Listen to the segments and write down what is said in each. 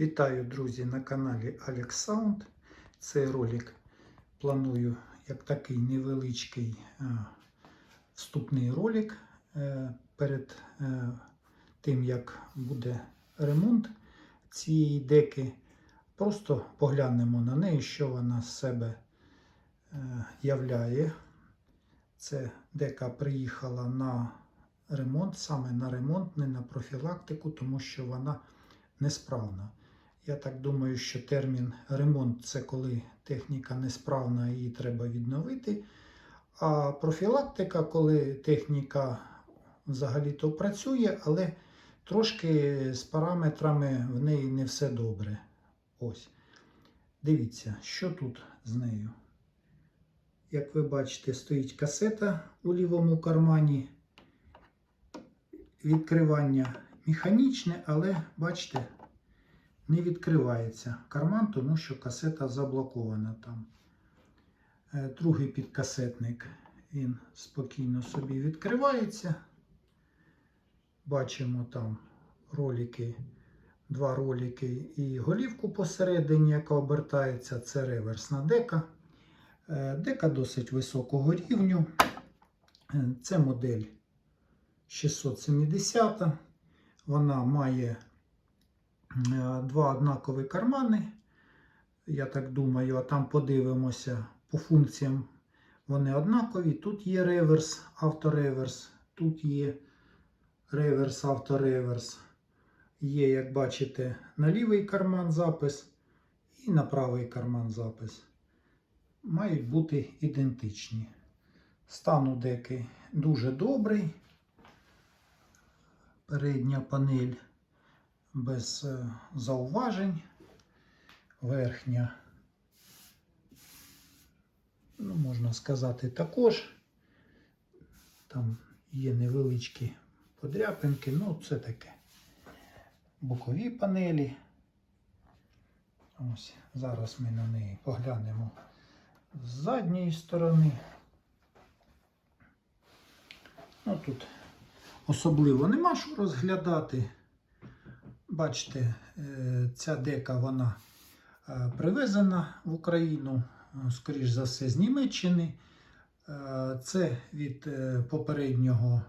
Вітаю, друзі, на каналі Alex Sound. Цей ролик планую як такий невеличкий е, вступний ролик е, перед е, тим, як буде ремонт цієї деки. Просто поглянемо на неї, що вона з себе являє. Це дека приїхала на ремонт, саме на ремонт, не на профілактику, тому що вона несправна. Я так думаю, що термін ремонт це коли техніка несправна її треба відновити. А профілактика, коли техніка взагалі-то працює, але трошки з параметрами в неї не все добре. Ось. Дивіться, що тут з нею. Як ви бачите, стоїть касета у лівому кармані. Відкривання механічне, але бачите, не відкривається карман, тому що касета заблокована там. Е, Другий підкасетник він спокійно собі відкривається. Бачимо там ролики, два ролики і голівку посередині, яка обертається. Це реверсна дека. Е, Дека досить високого рівню. Е, Це модель 670. Вона має два однакові кармани. Я так думаю, а там подивимося по функціям. Вони однакові. Тут є реверс, автореверс, тут є реверс, автореверс. Є, як бачите, на лівий карман запис і на правий карман запис. Мають бути ідентичні. Стан у деки дуже добрий. Передня панель без е, зауважень. Верхня, ну, можна сказати, також. Там є невеличкі подряпинки, ну це таке. Бокові панелі. Ось, зараз ми на неї поглянемо з задньої сторони. Ну, тут особливо нема що розглядати. Бачите, е, ця дека вона е, привезена в Україну, е, скоріш за все, з Німеччини. Це від попереднього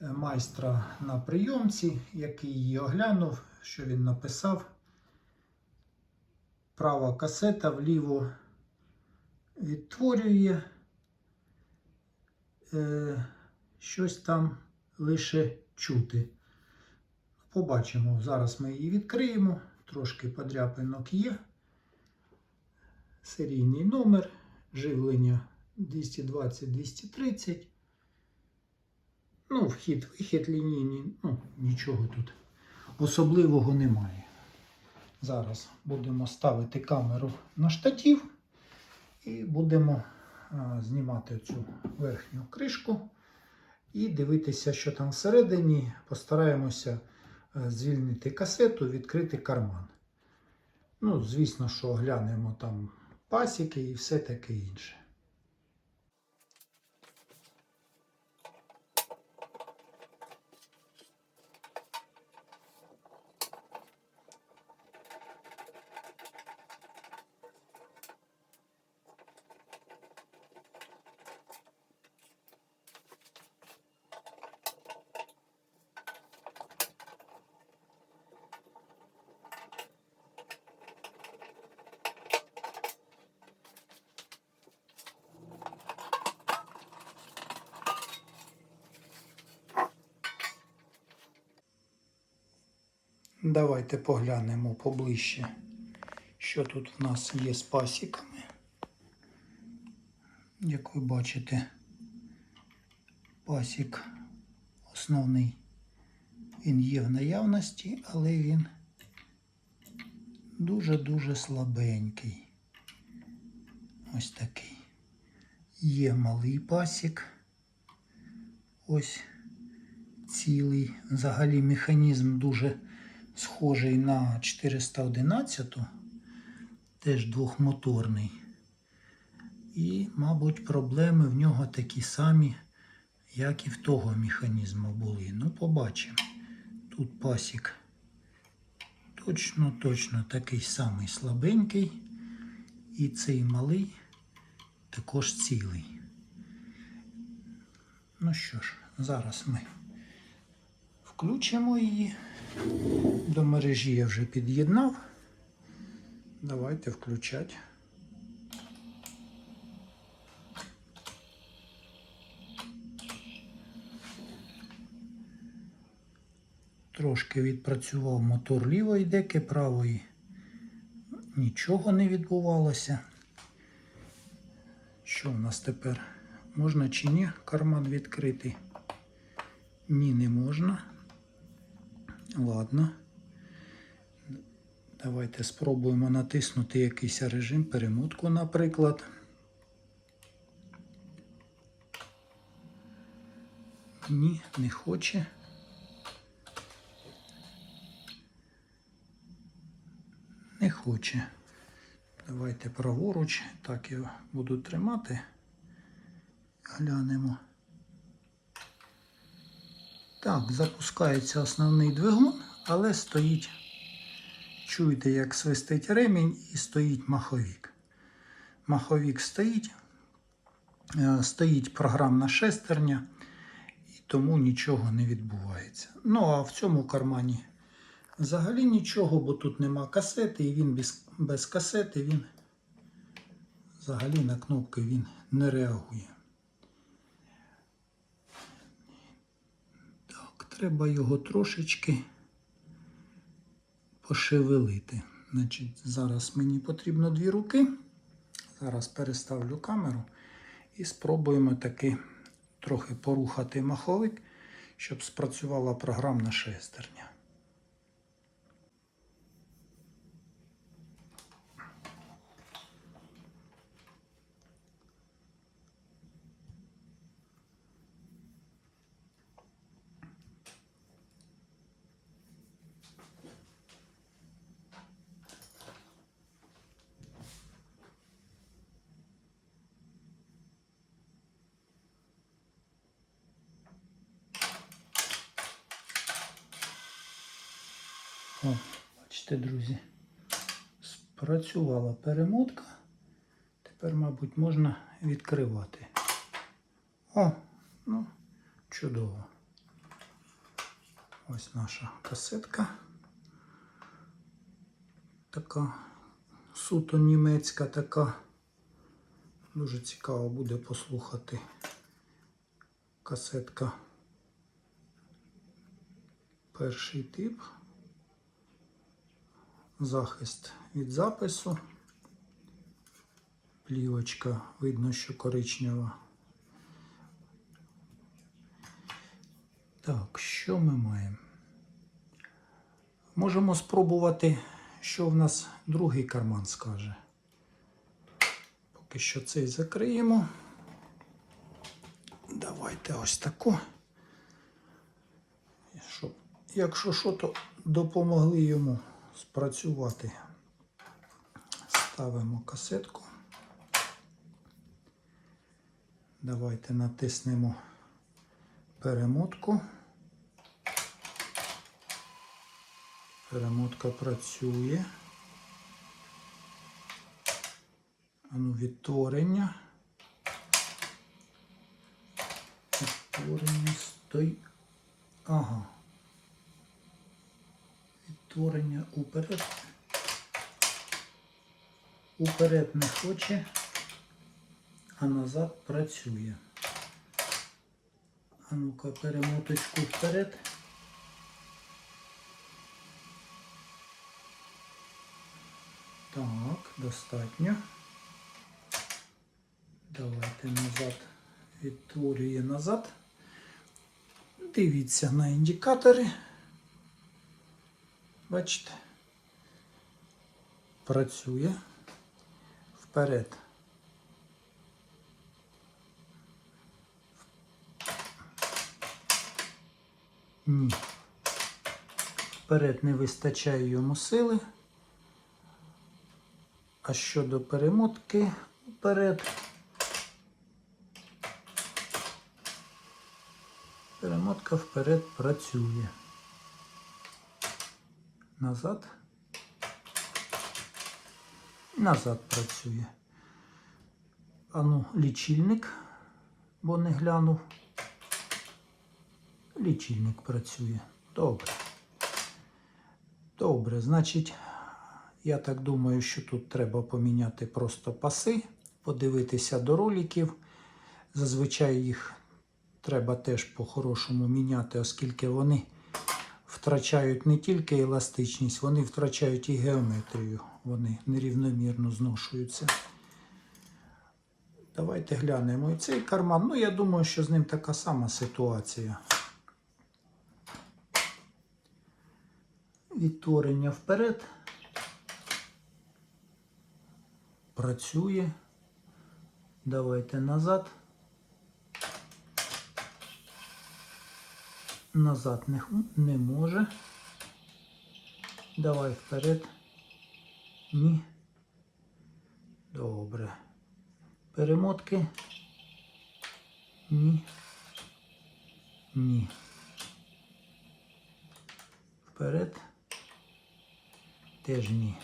майстра на прийомці, який її оглянув, що він написав. Права касета вліво відтворює щось там лише чути. Побачимо. Зараз ми її відкриємо. Трошки подряпинок є. Серійний номер, живлення 220-230. Ну, вхід, вихід лінійний, ну, нічого тут особливого немає. Зараз будемо ставити камеру на штатив і будемо а, знімати цю верхню кришку і дивитися, що там всередині. Постараємося е, звільнити касету, відкрити карман. Ну, звісно, що глянемо там пасіки і все таке інше. Давайте поглянемо поближче, що тут в нас є з пасіками. Як ви бачите, пасік основний він є в наявності, але він дуже-дуже слабенький. Ось такий. Є малий пасік. Ось цілий. Взагалі механізм дуже схожий на 411, теж двохмоторний. І, мабуть, проблеми в нього такі самі, як і в того механізму були. Ну, побачимо. Тут пасік точно, точно такий самий слабенький. І цей малий також цілий. Ну що ж, зараз ми включимо її. До мережі я вже під'єднав. Давайте включати. Трошки відпрацював мотор лівої деки, правої. Нічого не відбувалося. Що в нас тепер? Можна чи ні карман відкрити? Ні, не можна. Ладно. Давайте спробуємо натиснути якийсь режим, перемотку, наприклад. Ні, не хоче. Не хоче. Давайте праворуч. Так я буду тримати. Глянемо. Так, запускається основний двигун, але стоїть. Чуєте, як свистить ремінь і стоїть маховік. Маховік стоїть, е, стоїть програмна шестерня, і тому нічого не відбувається. Ну, а в цьому кармані взагалі нічого, бо тут нема касети, і він без, без касети він взагалі на кнопки він не реагує. Так, треба його трошечки пошевелити. Значить, зараз мені потрібно дві руки. Зараз переставлю камеру і спробуємо таки трохи порухати маховик, щоб спрацювала програмна шестерня. О, бачите, друзі, спрацювала перемотка. Тепер, мабуть, можна відкривати. О, ну, чудово. Ось наша касетка. Така суто німецька така. Дуже цікаво буде послухати касетка. Перший тип захист від запису. Плівочка, видно, що коричнева. Так, що ми маємо? Можемо спробувати, що в нас другий карман скаже. Поки що цей закриємо. Давайте ось таку. Щоб, якщо що, то допомогли йому спрацювати. Ставимо касетку. Давайте натиснемо перемотку. Перемотка працює. Ану, відтворення. Відтворення стой. Ага відтворення уперед. Уперед не хоче, а назад працює. А ну-ка, перемоточку вперед. Так, достатньо. Давайте назад відтворює назад. Дивіться на індикатори. Бачите? Працює вперед. Ні. Вперед не вистачає йому сили. А щодо перемотки вперед, перемотка вперед працює назад назад працює. Ану, лічильник, бо не глянув. Лічильник працює. Добре. Добре, значить, я так думаю, що тут треба поміняти просто паси, подивитися до роликів. Зазвичай їх треба теж по-хорошому міняти, оскільки вони втрачають не тільки еластичність, вони втрачають і геометрію. Вони нерівномірно зношуються. Давайте глянемо і цей карман. Ну, я думаю, що з ним така сама ситуація. Відтворення вперед. Працює. Давайте назад. Назад не, не може. Давай вперед. Ні. Добре. Перемотки. Ні. Ні. Вперед. Теж ні.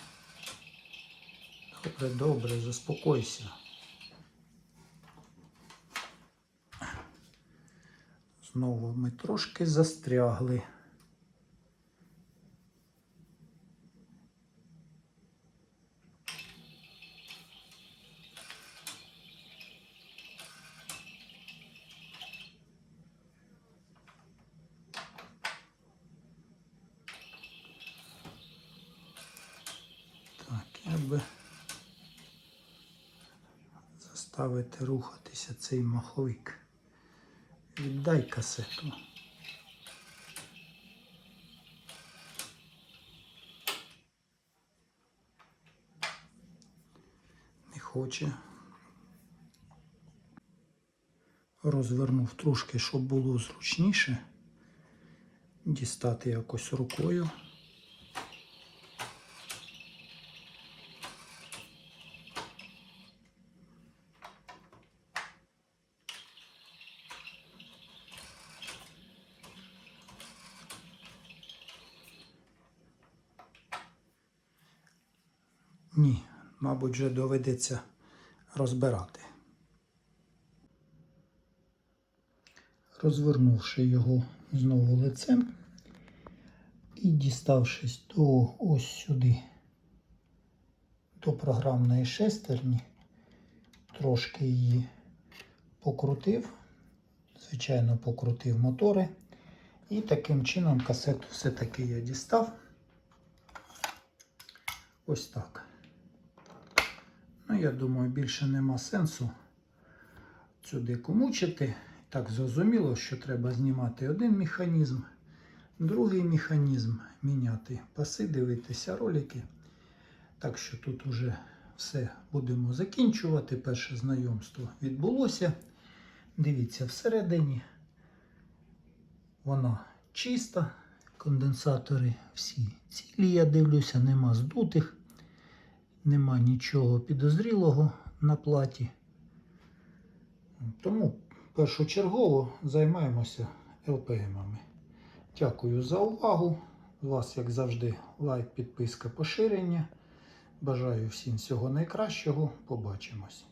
Добре, добре, заспокойся. Знову ми трошки застрягли. Заставити рухатися цей маховик. Віддай касету. Не хоче. Розвернув трошки, щоб було зручніше. Дістати якось рукою. Ні, мабуть, вже доведеться розбирати. Розвернувши його знову лицем і діставшись до ось сюди, до програмної шестерні, трошки її покрутив, звичайно, покрутив мотори. І таким чином касету все-таки я дістав. Ось так. Ну, я думаю, більше нема сенсу цю дику мучити. Так, зрозуміло, що треба знімати один механізм, другий механізм, міняти паси, дивитися ролики. Так що тут уже все будемо закінчувати. Перше знайомство відбулося. Дивіться, всередині вона чиста. Конденсатори всі цілі, я дивлюся, нема здутих, нема нічого підозрілого на платі. Тому першочергово займаємося ЛПМами. Дякую за увагу. Вас, як завжди, лайк, підписка, поширення. Бажаю всім всього найкращого. Побачимось.